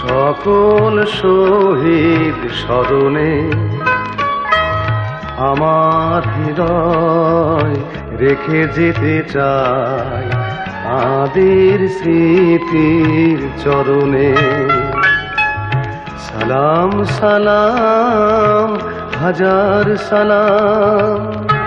সকল শহীদ স্মরণে আমার হৃদয় রেখে যেতে চাই আদের স্মৃতির চরণে। সালাম সালাম, হাজার সালাম।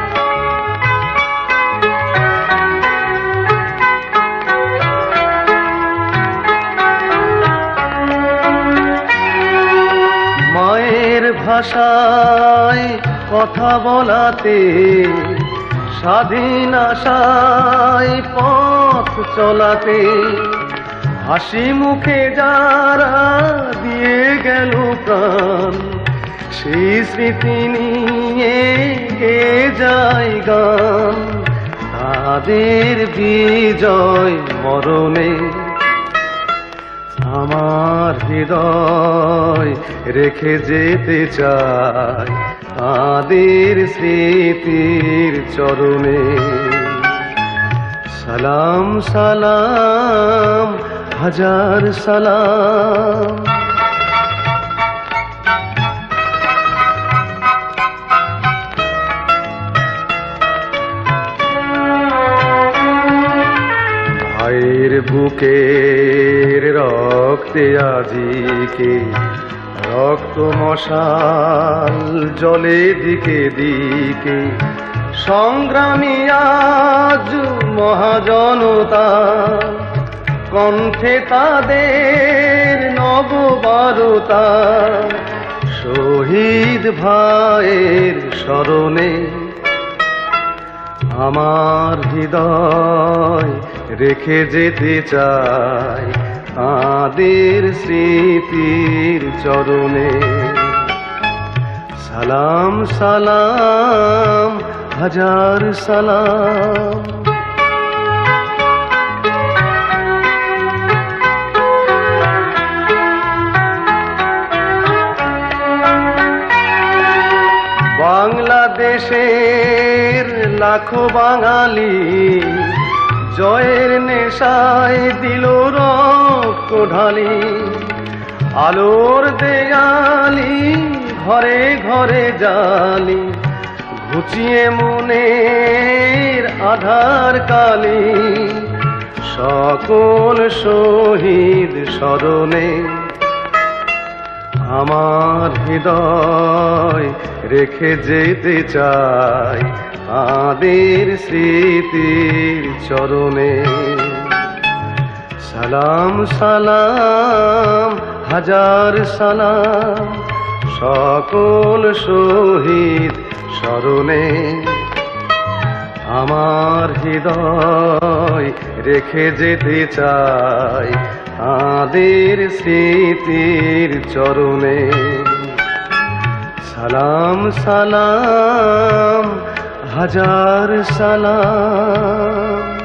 ভাষায় কথা বলাতে স্বাধীন আশায় পথ চলাতে হাসি মুখে যারা দিয়ে গেল প্রাণ, সেই স্মৃতি নিয়ে গে যায় গান? তাদের বিজয় মরণে হৃদয় রেখে যেতে চাই তাদের স্মৃতির চরণে। সালাম সালাম হাজার সালাম। ভাইয়ের বুকের রক্তে আজিকে রক্ত মশাল জলে দিকে দিকে। সংগ্রামী আজ মহাজনতা, কণ্ঠে তাদের নববারতা। শহীদ ভাইয়ের স্মরণে আমার হৃদয় রেখে যেতে চাই। তাদের স্মৃতির চরণে। সালাম সালাম হাজার সালাম। বাংলাদেশের লাখো বাঙালি জয়ের নেশায় দিল রক্ত ঢালি, আলোর দেয়ালি, ঘরে ঘরে জালি, ঘুচিয়ে মনের আধার কালি, সকল শহীদ স্মরণে আমার হৃদয় রেখে যেতে চাই তাদের স্মৃতির চরণে। সালাম সালাম, হাজার সালাম। সকল শহীদ স্মরণে আমার হৃদয় রেখে যেতে চাই তাদের স্মৃতির চরণে। সালাম সালাম, হাজার সালাম।